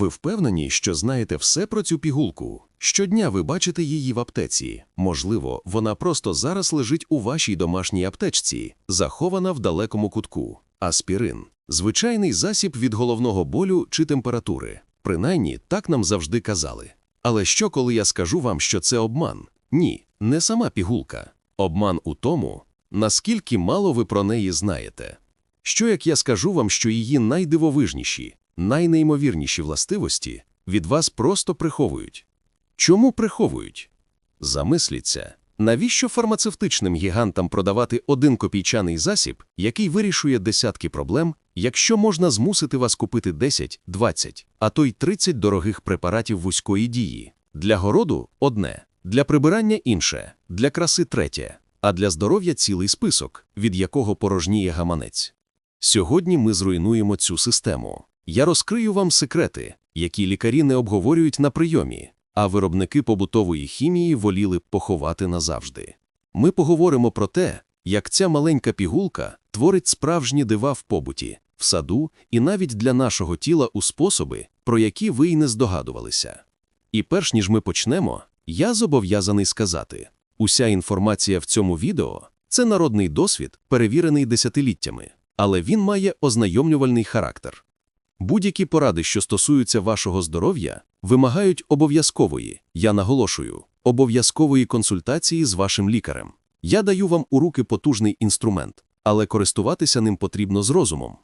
Ви впевнені, що знаєте все про цю пігулку? Щодня ви бачите її в аптеці. Можливо, вона просто зараз лежить у вашій домашній аптечці, захована в далекому кутку. Аспірин звичайний засіб від головного болю чи температури. Принаймні, так нам завжди казали. Але що, коли я скажу вам, що це обман? Ні, не сама пігулка. Обман у тому, наскільки мало ви про неї знаєте. Що як я скажу вам, що її найдивовижніші, найнеймовірніші властивості від вас просто приховують? Чому приховують? Замисліться, навіщо фармацевтичним гігантам продавати один копійчаний засіб, який вирішує десятки проблем, якщо можна змусити вас купити 10, 20, а то й 30 дорогих препаратів вузької дії? Для городу одне, для прибирання інше, для краси третє, а для здоров'я цілий список, від якого порожніє гаманець. Сьогодні ми зруйнуємо цю систему. Я розкрию вам секрети, які лікарі не обговорюють на прийомі, а виробники побутової хімії воліли б поховати назавжди. Ми поговоримо про те, як ця маленька пігулка творить справжні дива в побуті, в саду і навіть для нашого тіла у способи, про які ви й не здогадувалися. І перш ніж ми почнемо, я зобов'язаний сказати: уся інформація в цьому відео це народний досвід, перевірений десятиліттями, але він має ознайомлювальний характер. Будь-які поради, що стосуються вашого здоров'я, вимагають обов'язкової, я наголошую, обов'язкової консультації з вашим лікарем. Я даю вам у руки потужний інструмент, але користуватися ним потрібно з розумом.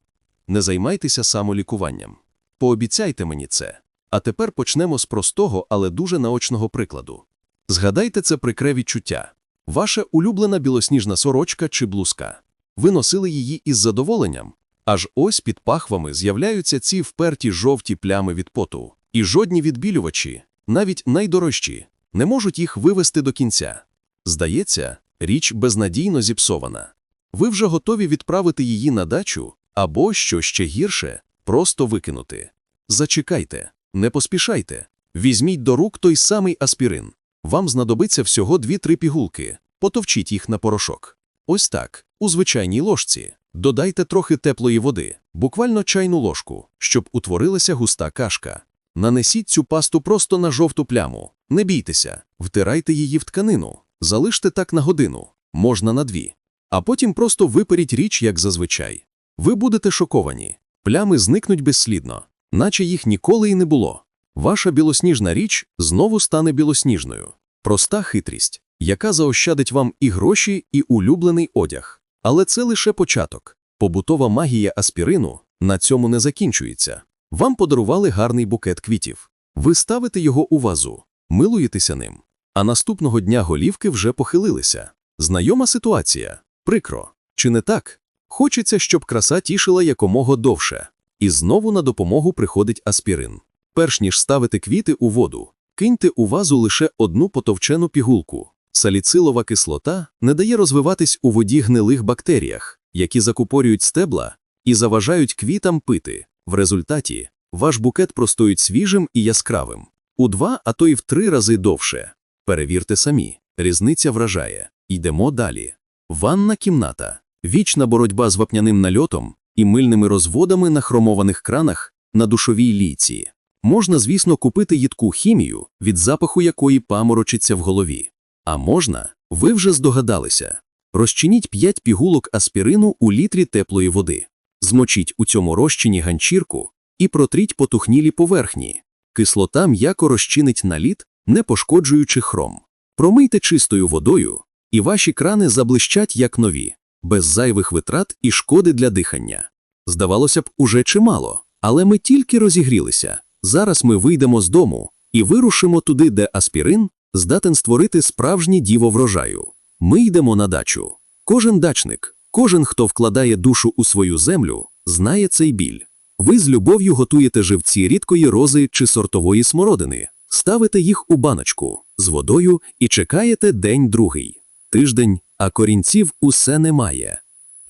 Не займайтеся самолікуванням. Пообіцяйте мені це. А тепер почнемо з простого, але дуже наочного прикладу. Згадайте це прикре відчуття. Ваша улюблена білосніжна сорочка чи блузка. Ви носили її із задоволенням, аж ось під пахвами з'являються ці вперті жовті плями від поту. І жодні відбілювачі, навіть найдорожчі, не можуть їх вивести до кінця. Здається, річ безнадійно зіпсована. Ви вже готові відправити її на дачу або, що ще гірше, просто викинути. Зачекайте, не поспішайте. Візьміть до рук той самий аспірин. Вам знадобиться всього 2-3 пігулки, потовчіть їх на порошок. Ось так, у звичайній ложці. Додайте трохи теплої води, буквально чайну ложку, щоб утворилася густа кашка. Нанесіть цю пасту просто на жовту пляму. Не бійтеся, втирайте її в тканину, залиште так на годину, можна на дві. А потім просто виперіть річ, як зазвичай. Ви будете шоковані. Плями зникнуть безслідно, наче їх ніколи і не було. Ваша білосніжна річ знову стане білосніжною. Проста хитрість, яка заощадить вам і гроші, і улюблений одяг. Але це лише початок. Побутова магія аспірину на цьому не закінчується. Вам подарували гарний букет квітів. Ви ставите його у вазу, милуєтеся ним. А наступного дня голівки вже похилилися. Знайома ситуація. Прикро. Чи не так? Хочеться, щоб краса тішила якомога довше. І знову на допомогу приходить аспірин. Перш ніж ставити квіти у воду, киньте у вазу лише одну потовчену пігулку. Саліцилова кислота не дає розвиватись у воді гнилих бактеріях, які закупорюють стебла і заважають квітам пити. В результаті ваш букет простоїть свіжим і яскравим. У два, а то й в три рази довше. Перевірте самі, різниця вражає. Йдемо далі. Ванна кімната. Вічна боротьба з вапняним нальотом і мильними розводами на хромованих кранах на душовій лійці. Можна, звісно, купити їдку хімію, від запаху якої паморочиться в голові. А можна, ви вже здогадалися, розчиніть 5 пігулок аспірину у літрі теплої води, змочіть у цьому розчині ганчірку і протріть потухнілі поверхні. Кислота м'яко розчинить наліт, не пошкоджуючи хром. Промийте чистою водою, і ваші крани заблищать як нові, без зайвих витрат і шкоди для дихання. Здавалося б, уже чимало, але ми тільки розігрілися. Зараз ми вийдемо з дому і вирушимо туди, де аспірин здатен створити справжнє діво врожаю. Ми йдемо на дачу. Кожен дачник, кожен, хто вкладає душу у свою землю, знає цей біль. Ви з любов'ю готуєте живці рідкої рози чи сортової смородини, ставите їх у баночку з водою і чекаєте день другий. Тиждень, а корінців усе немає.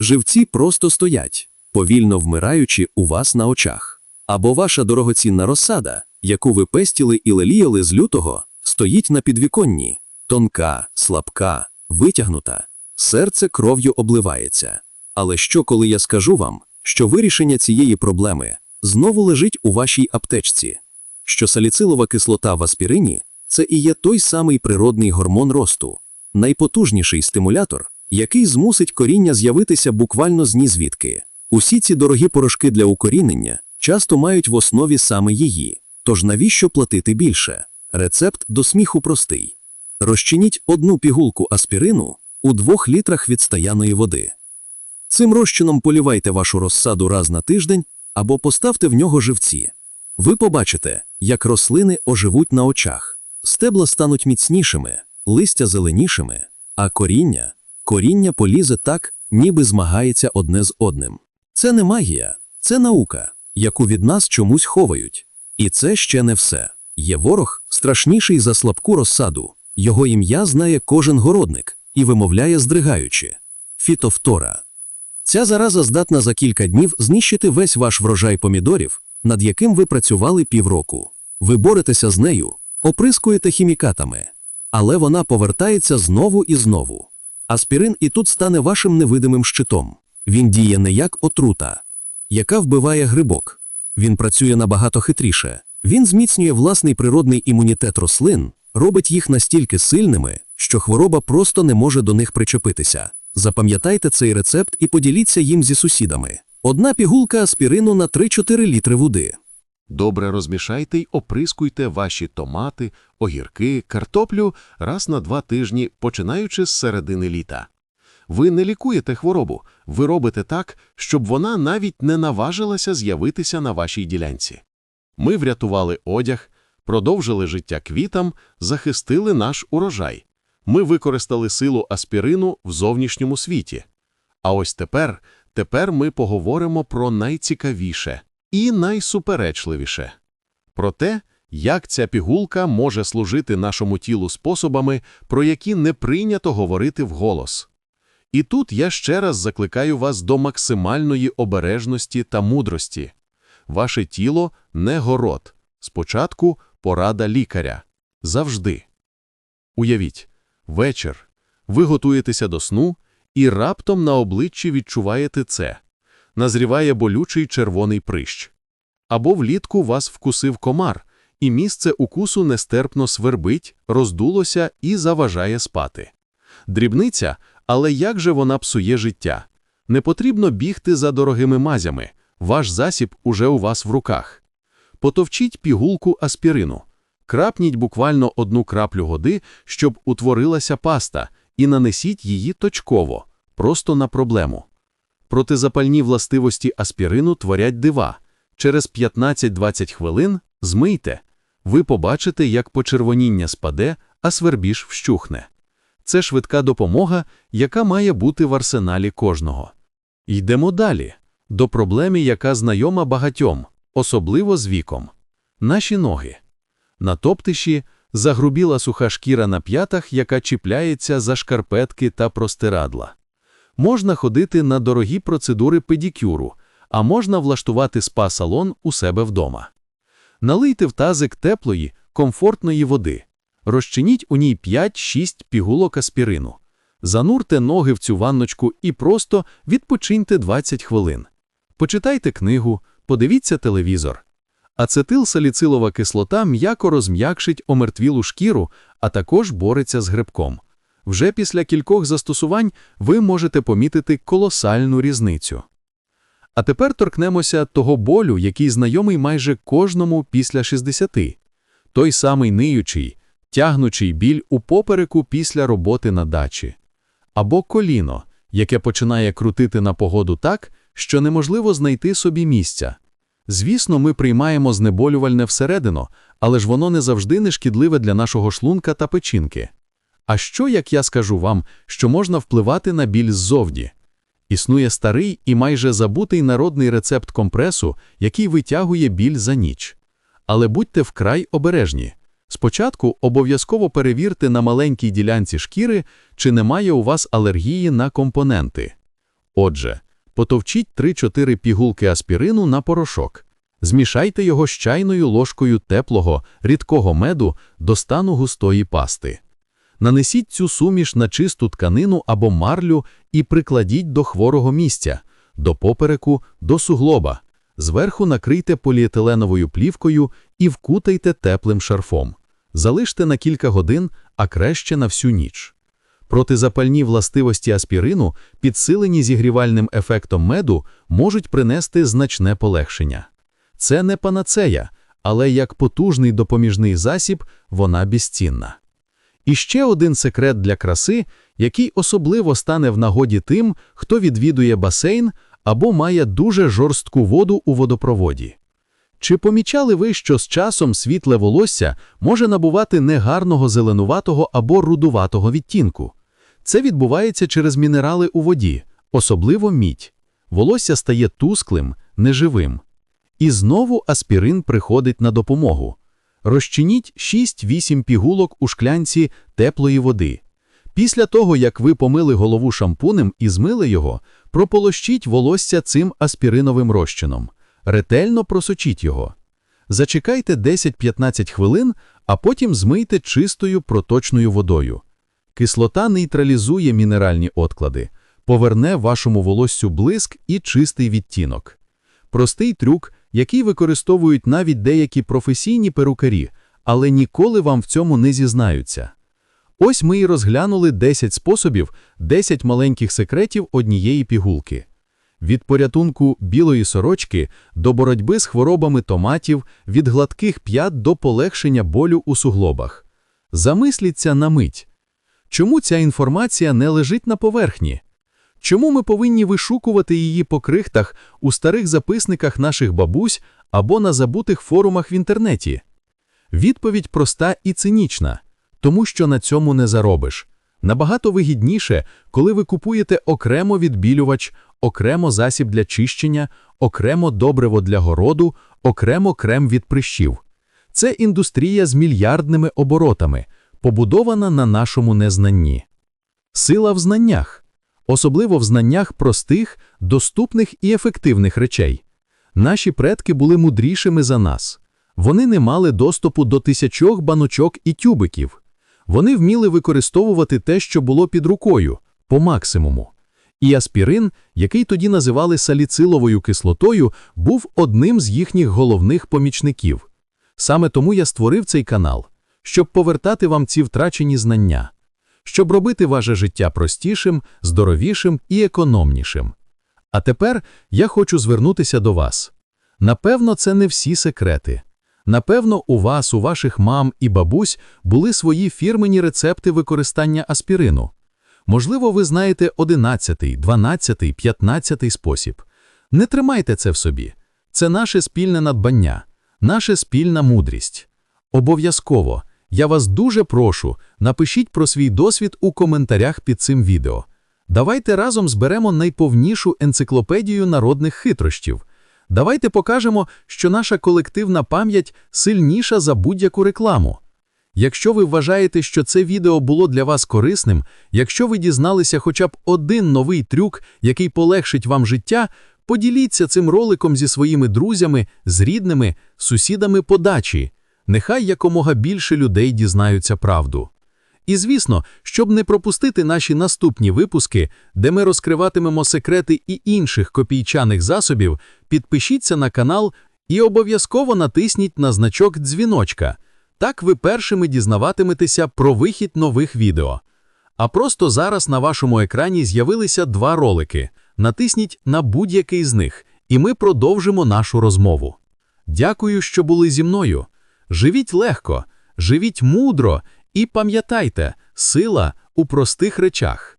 Живці просто стоять, повільно вмираючи у вас на очах. Або ваша дорогоцінна розсада, яку ви пестіли і леліяли з лютого, стоїть на підвіконні, тонка, слабка, витягнута, серце кров'ю обливається. Але що, коли я скажу вам, що вирішення цієї проблеми знову лежить у вашій аптечці? що саліцилова кислота в аспірині це і є той самий природний гормон росту, найпотужніший стимулятор, який змусить коріння з'явитися буквально з нізвідки. Усі ці дорогі порошки для укорінення часто мають в основі саме її. Тож навіщо платити більше? Рецепт до сміху простий. Розчиніть одну пігулку аспірину у двох літрах відстаяної води. Цим розчином полівайте вашу розсаду раз на тиждень або поставте в нього живці. Ви побачите, як рослини оживуть на очах, стебла стануть міцнішими, листя зеленішими, а коріння, коріння полізе так, ніби змагається одне з одним. Це не магія, це наука, яку від нас чомусь ховають. І це ще не все. Є ворог, страшніший за слабку розсаду. Його ім'я знає кожен городник і вимовляє здригаючи фітофтора. Ця зараза здатна за кілька днів знищити весь ваш врожай помідорів, над яким ви працювали півроку. Ви боретеся з нею, оприскуєте хімікатами, але вона повертається знову і знову. Аспірин і тут стане вашим невидимим щитом. Він діє не як отрута, яка вбиває грибок. Він працює набагато хитріше. Він зміцнює власний природний імунітет рослин, робить їх настільки сильними, що хвороба просто не може до них причепитися. Запам'ятайте цей рецепт і поділіться їм зі сусідами. Одна пігулка аспірину на 3-4 літри води. Добре розмішайте й оприскуйте ваші томати, огірки, картоплю раз на два тижні, починаючи з середини літа. Ви не лікуєте хворобу, ви робите так, щоб вона навіть не наважилася з'явитися на вашій ділянці. Ми врятували одяг, продовжили життя квітам, захистили наш урожай. Ми використали силу аспірину в зовнішньому світі. А ось тепер, тепер ми поговоримо про найцікавіше і найсуперечливіше. Про те, як ця пігулка може служити нашому тілу способами, про які не прийнято говорити вголос. І тут я ще раз закликаю вас до максимальної обережності та мудрості. Ваше тіло не город. Спочатку порада лікаря. Завжди. Уявіть, вечір. Ви готуєтеся до сну і раптом на обличчі відчуваєте це. Назріває болючий червоний прищ. Або влітку вас вкусив комар, і місце укусу нестерпно свербить, роздулося і заважає спати. Дрібниця, але як же вона псує життя? Не потрібно бігти за дорогими мазями, ваш засіб уже у вас в руках. Потовчіть пігулку аспірину, крапніть буквально одну краплю води, щоб утворилася паста, і нанесіть її точково, просто на проблему. Протизапальні властивості аспірину творять дива. Через 15-20 хвилин змийте. Ви побачите, як почервоніння спаде, а свербіж вщухне. Це швидка допомога, яка має бути в арсеналі кожного. Йдемо далі, до проблеми, яка знайома багатьом, особливо з віком. Наші ноги. На топтиші загрубіла суха шкіра на п'ятах, яка чіпляється за шкарпетки та простирадла. Можна ходити на дорогі процедури педикюру, а можна влаштувати спа-салон у себе вдома. Налийте в тазик теплої, комфортної води. Розчиніть у ній 5-6 пігулок аспірину. Занурте ноги в цю ванночку і просто відпочиньте 20 хвилин. Почитайте книгу, подивіться телевізор. Ацетилсаліцилова кислота м'яко розм'якшить омертвілу шкіру, а також бореться з грибком. Вже після кількох застосувань ви можете помітити колосальну різницю. А тепер торкнемося того болю, який знайомий майже кожному після 60. Той самий ниючий, тягнучий біль у попереку після роботи на дачі. Або коліно, яке починає крутити на погоду так, що неможливо знайти собі місця. Звісно, ми приймаємо знеболювальне всередину, але ж воно не завжди не шкідливе для нашого шлунка та печінки. А що, як я скажу вам, що можна впливати на біль ззовні? Існує старий і майже забутий народний рецепт компресу, який витягує біль за ніч. Але будьте вкрай обережні. Спочатку обов'язково перевірте на маленькій ділянці шкіри, чи немає у вас алергії на компоненти. Отже, потовчіть 3-4 пігулки аспірину на порошок. Змішайте його з чайною ложкою теплого, рідкого меду до стану густої пасти. Нанесіть цю суміш на чисту тканину або марлю і прикладіть до хворого місця, до попереку, до суглоба. Зверху накрийте поліетиленовою плівкою і вкутайте теплим шарфом. Залиште на кілька годин, а краще на всю ніч. Протизапальні властивості аспірину, підсилені зігрівальним ефектом меду, можуть принести значне полегшення. Це не панацея, але як потужний допоміжний засіб вона безцінна. І ще один секрет для краси, який особливо стане в нагоді тим, хто відвідує басейн або має дуже жорстку воду у водопроводі. Чи помічали ви, що з часом світле волосся може набувати негарного зеленуватого або рудуватого відтінку? Це відбувається через мінерали у воді, особливо мідь. Волосся стає тусклим, неживим. І знову аспірин приходить на допомогу. Розчиніть 6-8 пігулок у шклянці теплої води. Після того, як ви помили голову шампунем і змили його, прополощіть волосся цим аспіриновим розчином. Ретельно просочіть його. Зачекайте 10-15 хвилин, а потім змийте чистою проточною водою. Кислота нейтралізує мінеральні отклади, поверне вашому волоссю блиск і чистий відтінок. Простий трюк, який використовують навіть деякі професійні перукарі, але ніколи вам в цьому не зізнаються. Ось ми і розглянули 10 способів, 10 маленьких секретів однієї пігулки. Від порятунку білої сорочки до боротьби з хворобами томатів, від гладких п'ят до полегшення болю у суглобах. Замисліться на мить. Чому ця інформація не лежить на поверхні? Чому ми повинні вишукувати її по крихтах у старих записниках наших бабусь або на забутих форумах в інтернеті? Відповідь проста і цинічна. Тому що на цьому не заробиш. Набагато вигідніше, коли ви купуєте окремо відбілювач, окремо засіб для чищення, окремо добриво для городу, окремо крем від прищів. Це індустрія з мільярдними оборотами, побудована на нашому незнанні. Сила в знаннях, особливо в знаннях простих, доступних і ефективних речей. Наші предки були мудрішими за нас. Вони не мали доступу до тисячох баночок і тюбиків. Вони вміли використовувати те, що було під рукою, по максимуму. І аспірин, який тоді називали саліциловою кислотою, був одним з їхніх головних помічників. Саме тому я створив цей канал, щоб повертати вам ці втрачені знання, щоб робити ваше життя простішим, здоровішим і економнішим. А тепер я хочу звернутися до вас. Напевно, це не всі секрети. Напевно, у вас, у ваших мам і бабусь були свої фірмені рецепти використання аспірину. Можливо, ви знаєте 11, 12, 15 спосіб. Не тримайте це в собі. Це наше спільне надбання, наша спільна мудрість. Обов'язково, я вас дуже прошу, напишіть про свій досвід у коментарях під цим відео. Давайте разом зберемо найповнішу енциклопедію народних хитрощів. Давайте покажемо, що наша колективна пам'ять сильніша за будь-яку рекламу. Якщо ви вважаєте, що це відео було для вас корисним, якщо ви дізналися хоча б один новий трюк, який полегшить вам життя, поділіться цим роликом зі своїми друзями, з рідними, сусідами по дачі. Нехай якомога більше людей дізнаються правду. І звісно, щоб не пропустити наші наступні випуски, де ми розкриватимемо секрети і інших копійчаних засобів, підпишіться на канал і обов'язково натисніть на значок дзвіночка. Так ви першими дізнаватиметеся про вихід нових відео. А просто зараз на вашому екрані з'явилися два ролики. Натисніть на будь-який з них, і ми продовжимо нашу розмову. Дякую, що були зі мною. Живіть легко, живіть мудро і пам'ятайте, сила у простих речах.